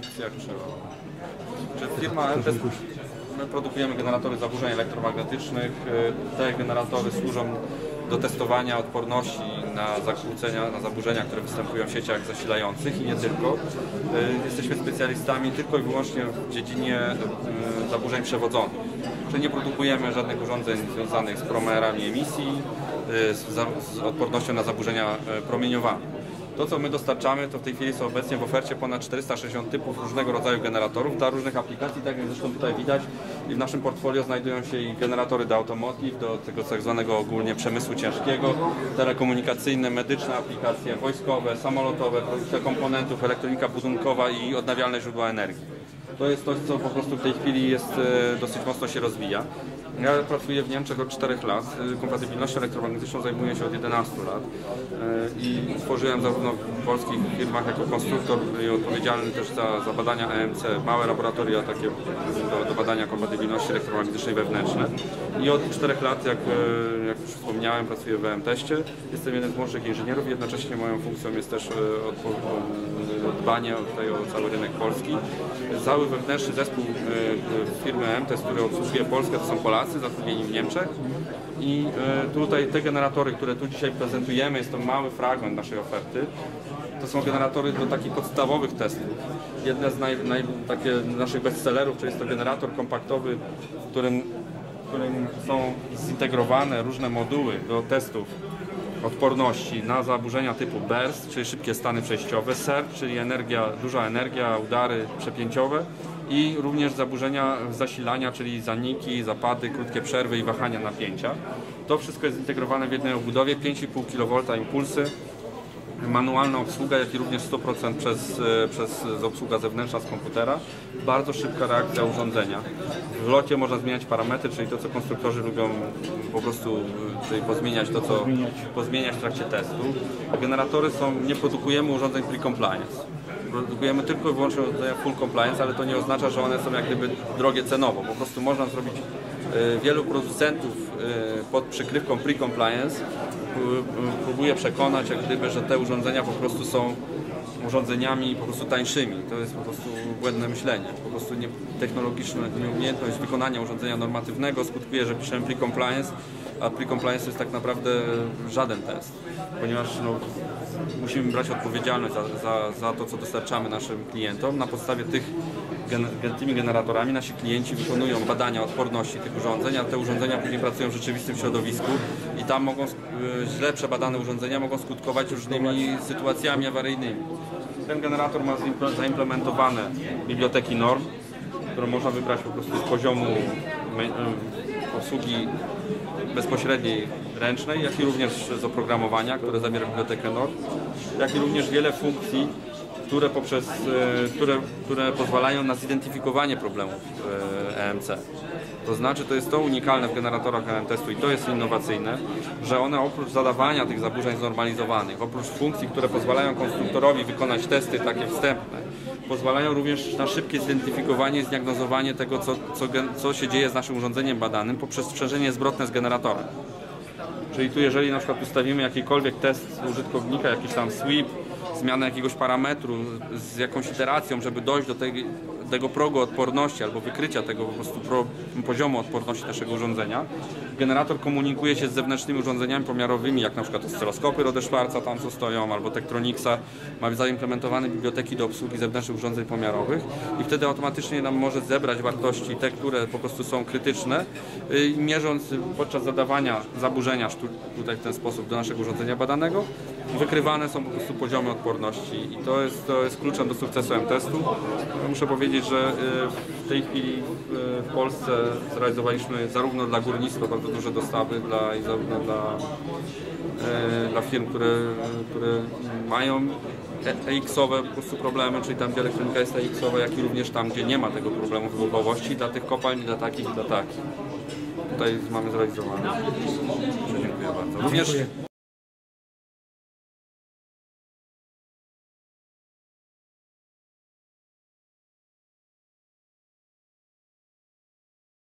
funkcjach trzeba. Czy firma MTS, my produkujemy generatory zaburzeń elektromagnetycznych. Y, Te generatory służą do testowania odporności na zakłócenia, na zaburzenia, które występują w sieciach zasilających i nie tylko. Y, Jesteśmy specjalistami tylko i wyłącznie w dziedzinie y, zaburzeń przewodzonych. Czyli nie produkujemy żadnych urządzeń związanych z promerami emisji, z, odpornością na zaburzenia promieniowania. To, co my dostarczamy, to w tej chwili są obecnie w ofercie ponad 460 typów różnego rodzaju generatorów dla różnych aplikacji, tak jak zresztą tutaj widać. I w naszym portfolio znajdują się i generatory do automotive, do tego tak zwanego ogólnie przemysłu ciężkiego, telekomunikacyjne, medyczne aplikacje, wojskowe, samolotowe, produkcja komponentów, elektronika budynkowa i odnawialne źródła energii. To jest coś, co po prostu w tej chwili jest, e, dosyć mocno się rozwija. Ja pracuję w Niemczech od 4 lat. E, Kompatybilnością elektromagnetyczną zajmuję się od 11 lat E, i tworzyłem zarówno w polskich firmach jako konstruktor i odpowiedzialny też za, za badania EMC, małe laboratoria takie do, do badania kompatybilności elektromagnetycznej wewnętrzne. I od 4 lat, jak, jak już wspomniałem, pracuję w EM-teście. Jestem jeden z młodszych inżynierów, jednocześnie moją funkcją jest też dbanie tutaj o cały rynek polski. Wewnętrzny zespół e, e, firmy EM-test, który obsługuje Polskę, to są Polacy zatrudnieni w Niemczech. I e, tutaj te generatory, które tu dzisiaj prezentujemy, jest to mały fragment naszej oferty. To są generatory do takich podstawowych testów. Jedne z naj, naj, takie naszych bestsellerów, to jest to generator kompaktowy, w którym, w którym są zintegrowane różne moduły do testów odporności na zaburzenia typu burst, czyli szybkie stany przejściowe, surge, czyli energia, duża energia, udary przepięciowe i również zaburzenia zasilania, czyli zaniki, zapady, krótkie przerwy i wahania napięcia. To wszystko jest zintegrowane w jednej obudowie, 5,5 kV impulsy, manualna obsługa, jak i również 100% przez, e, przez obsługa zewnętrzna z komputera. Bardzo szybka reakcja urządzenia. W locie można zmieniać parametry, czyli to, co konstruktorzy lubią po prostu, e, czyli pozmieniać to, co pozmieniać w trakcie testu. Generatory są, nie produkujemy urządzeń pre-compliance. Produkujemy tylko i wyłącznie urządzenia full compliance, ale to nie oznacza, że one są jak gdyby drogie cenowo. Po prostu można zrobić e, wielu producentów e, pod przykrywką pre-compliance pró- próbuje przekonać jak gdyby, że te urządzenia po prostu są urządzeniami po prostu tańszymi. To jest po prostu błędne myślenie. Po prostu nie, technologiczna nieumiejętność wykonania urządzenia normatywnego skutkuje, że piszemy pre-compliance, a pre-compliance to jest tak naprawdę żaden test, ponieważ no, musimy brać odpowiedzialność za, za, za to, co dostarczamy naszym klientom. Na podstawie tych gen, tymi generatorami nasi klienci wykonują badania odporności tych urządzeń, a te urządzenia później pracują w rzeczywistym środowisku i tam mogą, y, źle przebadane urządzenia mogą skutkować różnymi sytuacjami awaryjnymi. Ten generator ma zaimpl- zaimplementowane biblioteki norm, którą można wybrać po prostu z poziomu y, obsługi bezpośredniej ręcznej, jak i również z oprogramowania, które zawiera bibliotekę norm, jak i również wiele funkcji, które, poprzez, e, które, które pozwalają na zidentyfikowanie problemów e, EMC. To znaczy, to jest to unikalne w generatorach EM testu i to jest innowacyjne, że one oprócz zadawania tych zaburzeń znormalizowanych, oprócz funkcji, które pozwalają konstruktorowi wykonać testy takie wstępne, pozwalają również na szybkie zidentyfikowanie i zdiagnozowanie tego, co, co, co się dzieje z naszym urządzeniem badanym poprzez sprzężenie zwrotne z generatorem. Czyli tu jeżeli na przykład ustawimy jakikolwiek test użytkownika, jakiś tam sweep, zmianę jakiegoś parametru z jakąś iteracją, żeby dojść do tej, tego progu odporności albo wykrycia tego po prostu pro, poziomu odporności naszego urządzenia, generator komunikuje się z zewnętrznymi urządzeniami pomiarowymi, jak na przykład oscyloskopy Rode Schwarza tam co stoją, albo Tektronix'a, ma zaimplementowane biblioteki do obsługi zewnętrznych urządzeń pomiarowych i wtedy automatycznie nam może zebrać wartości te, które po prostu są krytyczne, y, mierząc podczas zadawania zaburzenia tutaj w ten sposób do naszego urządzenia badanego, wykrywane są po prostu poziomy odporności i to jest, to jest kluczem do sukcesu M-testu. Muszę powiedzieć, że y, w tej chwili y, w Polsce zrealizowaliśmy zarówno dla górnictwa bardzo duże dostawy, dla, i zarówno dla, y, dla firm, które, które mają EX-owe po prostu problemy, czyli tam gdzie elektronika jest EX-owa, jak i również tam, gdzie nie ma tego problemu wybuchowości, dla tych kopalń, dla takich i dla takich. Tutaj mamy zrealizowane. Dziękuję bardzo. Również